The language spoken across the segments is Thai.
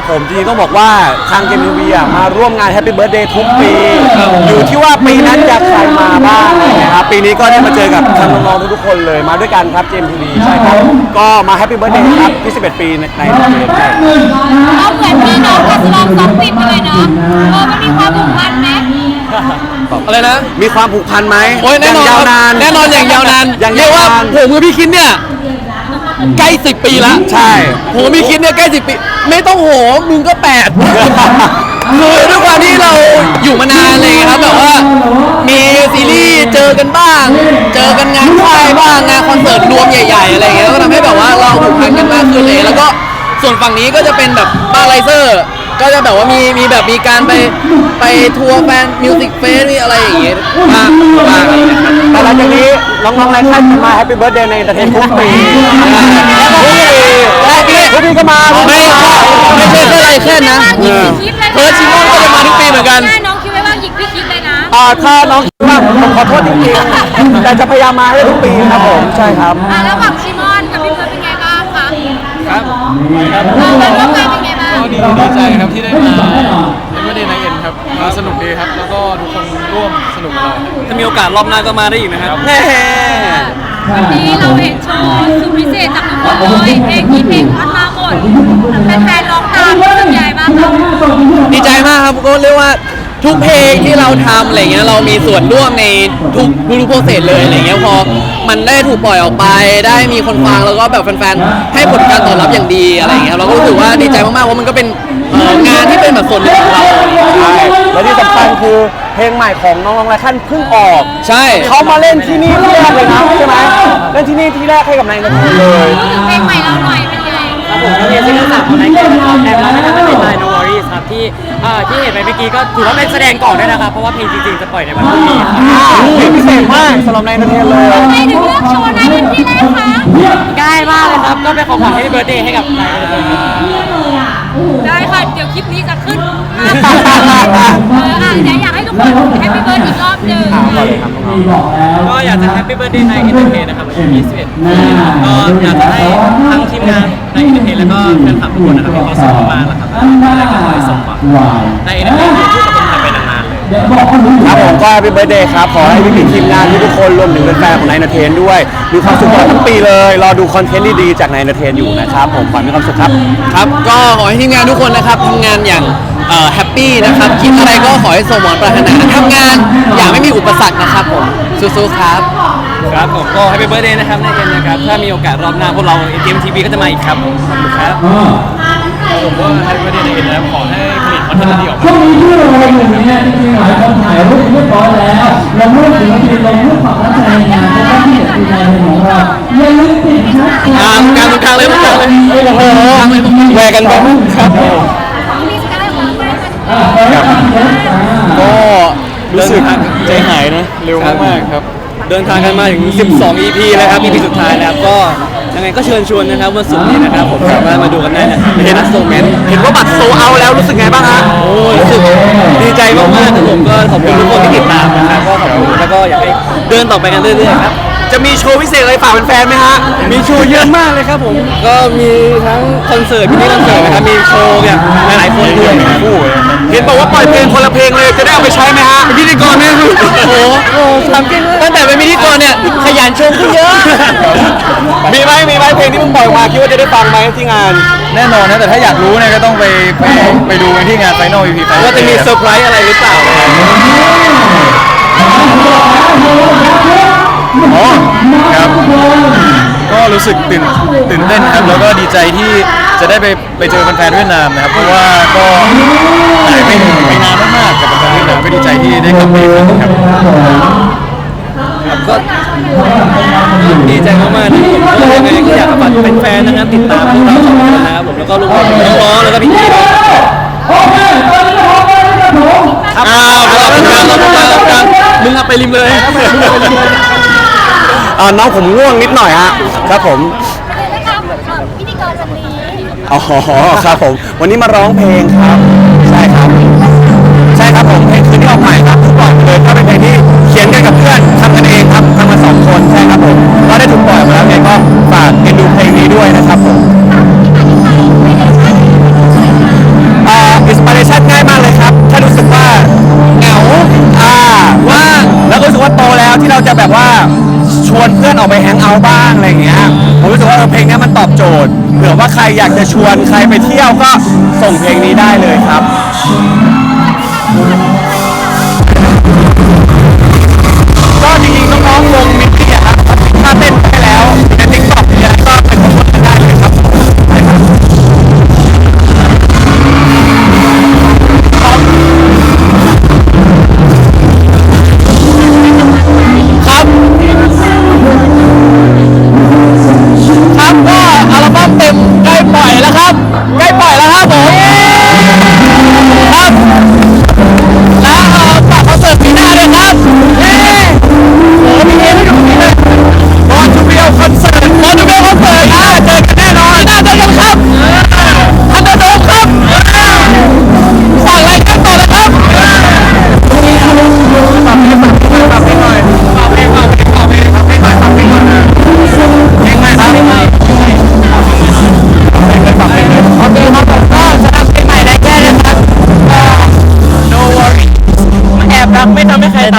ครับผมจริงๆต้องบอกว่าทางเกมทีวีอะมาร่วมงาน Happy Birthday ทุกปี อยู่ที่ว่าปีนั้นจะใครมาบ้างนะครับปีนี้ก็ได้มาเจอกับทางน้องๆทุกๆคนเลยมาด้วยกันครับเกมทีวีใช่ครับก็มา Happy Birthday ครับ 21 ปีในในในเกมใช่เราเหมือนพี่น้องกับสลองสองปิดไปเลยเนาะเออมันมีความผูกพันไหมอะไรนะมีความผูกพันไหมโอ้ยแน่นอนย่างยาวนานแน่นอนอย่างยาวนานอย่างเรียกว่ายาวนานผมกับพี่คิดเนี่ย ใกล้สิบปีละใช่ผมกับพี่คิดเนี่ยใกล้สิบปี ไม่ต้องโหมึงก็แปดคือด้วยความที่เราอยู่มานานอะไรอย่างเลยครับแบบว่า มีซีรีส์เจอกันบ้าง เจอกันงานค่ายบ้างงานคอนเสิร์ตรวมใหญ่ๆอะไรอย่างเงี้ยก็ทำให้แบบว่าเราผูกพันกันมากขึ้นเลยแล้วก็ส่วนฝั่งนี้ก็จะเป็นแบบบ้านไลเซอร์ ก็จะแบบว่ามีมีแบบมีการไปไปทัวร์แฟนมิวสิกเฟสอะไรอย่างเงี้ยบ้างบ้างอะไรอย่างเงี้ยครับ แต่หลังจากนี้น้องๆในค่ายจะมา Happy Birthday ในประเทศทุกปีทุกปีทุกปีก็มาไม่ปีก็มาไม่ใช่แค่ไรแค่นะ หยิกพี่คิดเลยเพิร์ชิมอนก็จะมาทุกปีเหมือนกันแม่น้องคิดไว้ว่าหยิกพี่คิดเลยนะ อ่าถ้าน้องคิดว่าผมขอโทษจริงๆ แต่จะพยายามมาให้ทุกปีครับผมใช่ครับ อะแล้วฝั่งชิมอนกับพี่เพิร์ดเป็นไงบ้างคะครับ เรามาร่วมงาน ดีดีใจครับที่ได้มาเป็นวันเดย์ไนเอ็นครับมาสนุกดีครับ แล้วก็ทุกคนร่วมสนุกกับเรา ถ้ามีโอกาสรอบหน้าก็มาได้อีกนะครับแน่วันนี้เราเห็นโชว์ ทุกเพลงที่เราทำอะไรเงี้ยเรามีส่วนร่วมในทุกทุกโปรเซสเลยอะไรเงี้ยพอมันได้ถูกปล่อยออกไป ได้มีคนฟังแล้วก็แบบแฟนๆให้ผลการตอบรับอย่างดีอะไรเงี้ยเราก็รู้สึกว่าดีใจมากๆว่ามันก็เป็นเอ่องานที่เป็นแบบส่วนหนึ่งของเราใช่และที่สำคัญคือเพลงใหม่ของน้องๆไรขั้นเพิ่งออก ใช่ เขามาเล่นที่นี่ที่แรกเลยนะใช่ไหมเล่นที่นี่ที่แรกให้กับนายนาทีเลย พูดถึงเพลงใหม่เราหน่อยเป็นไง ครับผมนักเรียนซิงเกิลสามของไนกี้นะครับแอบรักนะครับเป็นไลน์ No Worries ครับที่เอ่อที่เห็นไปเมื่อกี้ก็ถือว่าเป็นแสดงก่อนด้วยนะครับเพราะว่าเพลงจริงๆจะปล่อยในวันพรุ่งนี้ครับเพลงพิเศษมากสำหรับนายนาทีเลยทำไมถึงเลือกโชว์นั้นเป็นที่แรกคะง่ายมากเลยครับก็เป็นของขวัญให้เบิร์ดเดย์ให้กับนายทุกคนครับได้ค่ะ เดี๋ยวคลิปนี้จะขึ้นเอออะเดี๋ยวอยากให้ทุกคนแฮปปี้เบิร์ดอีกรอบ หนึ่งก็อยากจะแฮปปี้เบิร์ดเดย์นายอินเตอร์เทนนะครับวันที่21ปีนะครับก็อยากจะให้ทั้งทีมงานนายอินเตอร์เทนแล้วก็แฟนคลับทุกคนนะครับมีความสุขมากๆแล้วครับแล้วก็ขอให้สมหวังนายอินเตอร์เทนอยู่คู่กับคนไทยไปนานๆเลย ครับผมก็ Happy Birthday ครับ ขอให้พี่ๆทีมงานทุกๆคนรวมถึงแฟนๆของนายนาเทนด้วย มีความสุขตลอดทั้งปีเลย รอดูคอนเทนต์ดีๆจากนายนาเทนอยู่นะครับ ผมขอให้มีความสุขครับ ครับ ก็ขอให้ทีมงานทุกคนนะครับทำงานอย่าง แฮปปี้นะครับ คิดอะไรก็ขอให้สมหวังปรารถนาทำงานอย่างไม่มีอุปสรรคนะครับผมสู้ๆครับ ครับผมก็ให้เป็นเบอร์เดย์นะครับในเกมนะครับ ถ้ามีโอกาสรอบหน้าพวกเราเกมทีวีก็จะมาอีกครับผมขอบคุณครับผมก็ให้เป็นเบอร์เดย์ในเกมนะครับขอให้ผลิตคอนเทนต์ดีออกมาช่วงนี้ที่เราอยู่เนี่ยจริงๆหลายคนถ่ายรูปเรียบร้อยแล้วลงรูปศิลปินลงรูปความรักในงานเป็นหน้าที่ของทีมงานของเราอย่าลืมติดแฮชแท็กตามการตรงกลางเลยตรงกลางเลยโอ้โหแหวกกันไปครับมีสกายของ ไหมก็รู้สึกใจหายนะเร็วมากๆครับ เดินทางกันมาถึง 12 EP แล้วครับ EP สุดท้ายแล้วก็ยังไงก็เชิญชวนนะครับวันศุกร์นี้นะครับผมสามารถมาดูกันได้นะเห็นนักโซแมนเห็นว่าบัตรโซเอาแล้วรู้สึกไงบ้างฮะโอ้รู้สึกดีใจมากๆครับผมก็ขอบคุณทุกคนที่ติดตามนะครับก็ขอบคุณแล้วก็อยากให้เดินต่อไปกันเรื่อยๆครับ จะมีโชว์พิเศษอะไรฝากแฟนๆไหมฮะ มีโชว์เยอะมากเลยครับผม ก็มีทั้งคอนเสิร์ตมินิคอนเสิร์ตนะครับ มีโชว์แบบหลายๆคนด้วยเห็นบอกว่าปล่อยเพลงคนละเพลงเลย จะได้เอาไปใช้ไหมฮะพิธีกรเนี่ยคือโอ้โหโอ้โหทำจริงตั้งแต่เป็นพิธีกรเนี่ยขยันโชว์ขึ้นเยอะ มีไหมมีไหมเพลงที่มึงปล่อยออกมาคิดว่าจะได้ฟังไหมที่งาน แน่นอนนะ แต่ถ้าอยากรู้เนี่ยก็ต้องไปไปไปดูกันที่งาน Final EP ว่าจะมีเซอร์ไพรส์อะไรหรือเปล่า อ๋อครับ ก็รู้สึกตื่นตื่นเต้นครับ แล้วก็ดีใจที่จะได้ไปไปเจอแฟนๆเวียดนามนะครับ เพราะว่าก็หายไปไปนานมากๆกับแฟนๆเวียดนามก็ดีใจที่ได้กลับไปอีกครั้งครับก็ดีใจมากๆนะครับผมก็ยังไงก็อยากฝากเป็นแฟนนะครับติดตามพวกเราสองคนนะครับผมแล้วก็ลูกน้องๆแล้วก็พี่ๆด้วยโอเคตอนนี้พร้อมแล้วนะครับผมอ้าวเราเป็นกลาเราเป็นกลางเราเป็นมึงเอาไปริมเลย อ่าน้องผมง่วงนิดหน่อยฮะครับผมเลยได้มาเหมือนกับพิธีกรวันี้อ๋อครับผม วันนี้มาร้องเพลงครับ ใช่ครับ ใช่ครับผมเพลงคืนที่ออกใหม่ครับทุกบอกเลยถ้าเป็นเพลงที่เขียนกันกับเพื่อนทำกันเองครับทำมาสองคนใช่ครับผมก็ได้ถูกปล่อยมาแล้วไงก็ฝากเอ็นดูเพลงนี้ด้วยนะครับผมอ่าอินสปิเรชันง่ายมากเลยครับ ถ้ารู้สึกว่าเหงาอ่าว่าแล้วก็รู้สึกว่าโตแล้วที่เราจะแบบว่า ชวนเพื่อนออกไปแฮงเอาท์บ้างอะไรอย่างเงี้ยผมรู้สึกว่าเออเพลงเนี้ยมันตอบโจทย์เผื่อว่าใครอยากจะชวนใครไปเที่ยวก็ส่งเพลงนี้ได้เลยครับ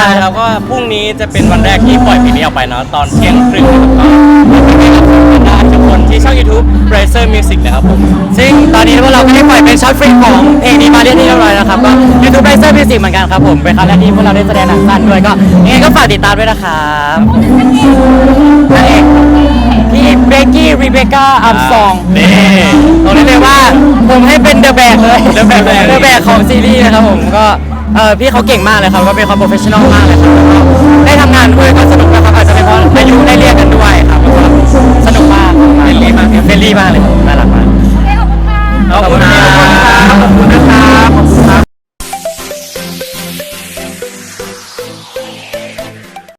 ไม่ทำให้ใครตายครับก็พรุ่งนี้จะเป็นวันแรกที่ปล่อยเพลงนี้ออกไปเนาะตอนเที่ยงครึ่งนะครับก็ฝากติดตามทุกคนที่ช่อง YouTube Bracer Music นะครับผมซึ่งตอนนี้พวกเราก็ได้ปล่อยเป็นช็อตฟิล์มของเพลงนี้มาเรียบร้อยแล้วครับก็ยูทูบไบเซอร์มิวสิกเหมือนกันครับผมเป็นครั้งแรกที่พวกเราได้แสดงหนังสั้นด้วยก็ยังไงก็ฝากติดตามด้วยนะครับนางเอกพี่เบกกี้รีเบคก้าอัมซองนี่บอกได้เลยว่าผมให้เป็นเดอะแบกเลย The Bag เลย เดอะแบกของซีรีส์นะครับผมก็ เออพี่เขาเก่งมากเลยครับก็เป็นความโปรเฟชชั่นอลมากเลยครับแล้วก็ได้ทำงานด้วยก็สนุกนะครับอาจจะเป็นเพราะได้